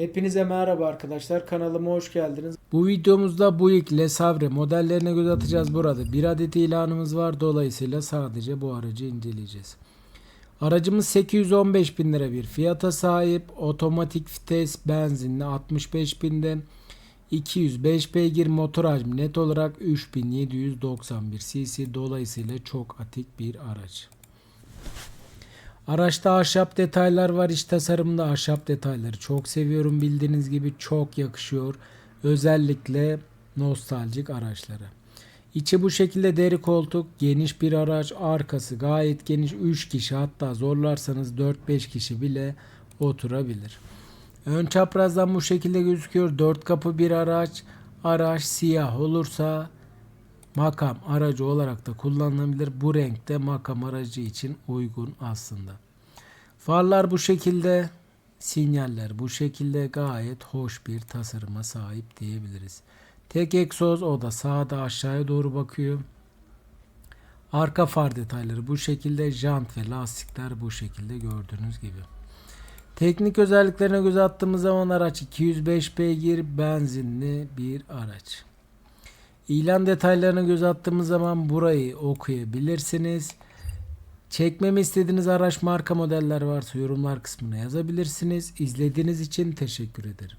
Hepinize merhaba arkadaşlar. Kanalıma hoş geldiniz. Bu videomuzda Buick Le Savre modellerine göz atacağız burada. Bir adet ilanımız var. Dolayısıyla sadece bu aracı inceleyeceğiz. Aracımız 815 bin lira bir fiyata sahip. Otomatik vites benzinli 65 binden 205 beygir motor hacmi net olarak 3791 cc dolayısıyla çok atik bir araç. Araçta ahşap detaylar var. İç tasarımda ahşap detayları çok seviyorum. Bildiğiniz gibi çok yakışıyor. Özellikle nostaljik araçlara. İçi bu şekilde deri koltuk, geniş bir araç, arkası gayet geniş 3 kişi hatta zorlarsanız 4-5 kişi bile oturabilir. Ön çaprazdan bu şekilde gözüküyor. 4 kapı bir araç. Araç siyah olursa makam aracı olarak da kullanılabilir. Bu renkte makam aracı için uygun aslında. Farlar bu şekilde, sinyaller bu şekilde gayet hoş bir tasarıma sahip diyebiliriz. Tek egzoz o da sağda aşağıya doğru bakıyor. Arka far detayları bu şekilde, jant ve lastikler bu şekilde gördüğünüz gibi. Teknik özelliklerine göz attığımız zaman araç 205 beygir benzinli bir araç. İlan detaylarına göz attığımız zaman burayı okuyabilirsiniz. Çekmemi istediğiniz araç marka modeller varsa yorumlar kısmına yazabilirsiniz. İzlediğiniz için teşekkür ederim.